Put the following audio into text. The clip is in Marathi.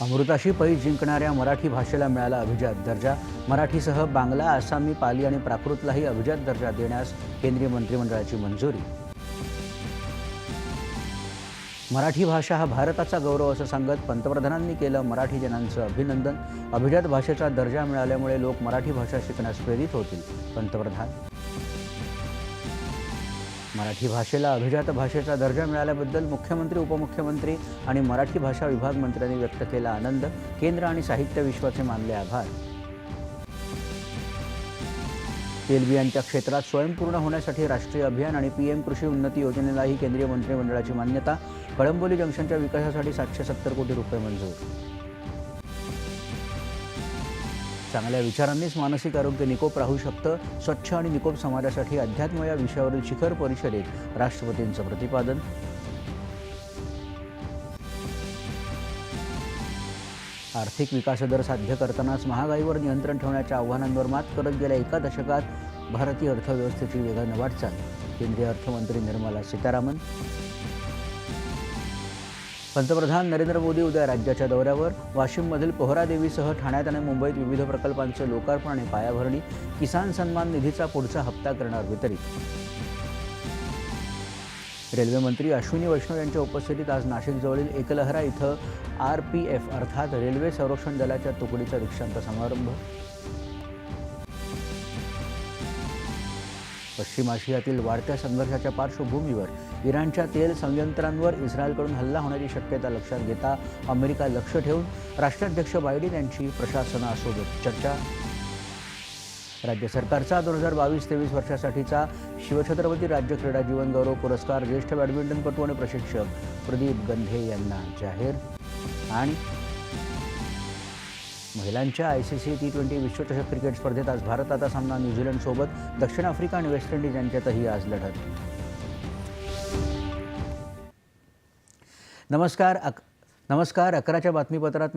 अमृताशी पै जिंकणाऱ्या मराठी भाषेला मिळाला अभिजात दर्जा. मराठीसह बांगला आसामी पाली आणि प्राकृतलाही अभिजात दर्जा देण्यास केंद्रीय मंत्रिमंडळाची मंजुरी. मराठी भाषा हा भारताचा गौरव असं सांगत पंतप्रधानांनी केलं मराठी जनांचं अभिनंदन. अभिजात भाषेचा दर्जा मिळाल्यामुळे लोक मराठी भाषा शिकण्यास प्रेरित होतील पंतप्रधान. मराठी भाषेला अभिजात भाषेचा दर्जा मिळाल्याबद्दल मुख्यमंत्री उपमुख्यमंत्री आणि मराठी भाषा विभाग मंत्र्यांनी व्यक्त केला आनंद. केंद्र आणि साहित्य विश्वाचे मानले आभार. तेलबियांच्या क्षेत्रात स्वयंपूर्ण होण्यासाठी राष्ट्रीय अभियान आणि पीएम कृषी उन्नती योजनेलाही केंद्रीय मंत्रिमंडळाची मान्यता. कळंबोली जंक्शनच्या विकासासाठी सातशे सत्तर कोटी रुपये मंजूर. चांगल्या विचारांनीच मानसिक आरोग्य निकोप राहू शकतं. स्वच्छ आणि निकोप समाजासाठी अध्यात्म या विषयावरील शिखर परिषदेत राष्ट्रपतींचं प्रतिपादन. आर्थिक विकासदर साध्य करतानाच महागाईवर नियंत्रण ठेवण्याच्या आव्हानांवर मात करत गेल्या एका दशकात भारतीय अर्थव्यवस्थेची वेगानं वाटचाल. केंद्रीय अर्थमंत्री निर्मला सीतारामन पंतप्रधान नरेंद्र मोदी उद्या राज्याच्या दौऱ्यावर. वाशिममधील पोहरादेवीसह ठाण्यात आणि मुंबईत विविध प्रकल्पांचं लोकार्पण आणि पायाभरणी किसान सन्मान निधीचा पुढचा हप्ता करणार वितरित. रेल्वे मंत्री अश्विनी वैष्णव यांच्या उपस्थितीत आज नाशिकजवळील एकलहरा इथं आर पी एफ अर्थात रेल्वे संरक्षण दलाच्या तुकडीचा दीक्षांत समारंभ. पश्चिम आशियातील वाढत्या संघर्षाच्या पार्श्वभूमीवर इराणच्या तेल संयंत्रांवर इस्रायलकडून हल्ला होण्याची शक्यता लक्षात घेता अमेरिका लक्ष ठेवून राष्ट्राध्यक्ष बायडेन यांची प्रशासनासोबत चर्चा. राज्य सरकारचा दोन हजार बावीस तेवीस वर्षासाठीचा शिवछत्रपती राज्य क्रीडा जीवन गौरव पुरस्कार ज्येष्ठ बॅडमिंटनपटू आणि प्रशिक्षक प्रदीप गंधे यांना जाहीर. आणि महिलांच्या I C C T twenty विश्वचषक क्रिकेट स्पर्धेत आज भारताचा सामना न्यूझीलंडसोबत दक्षिण आफ्रिका आणि वेस्ट इंडिज यांच्यातही आज लढत. नमस्कार अक नमस्कार अकराच्या बातमीपत्रात मी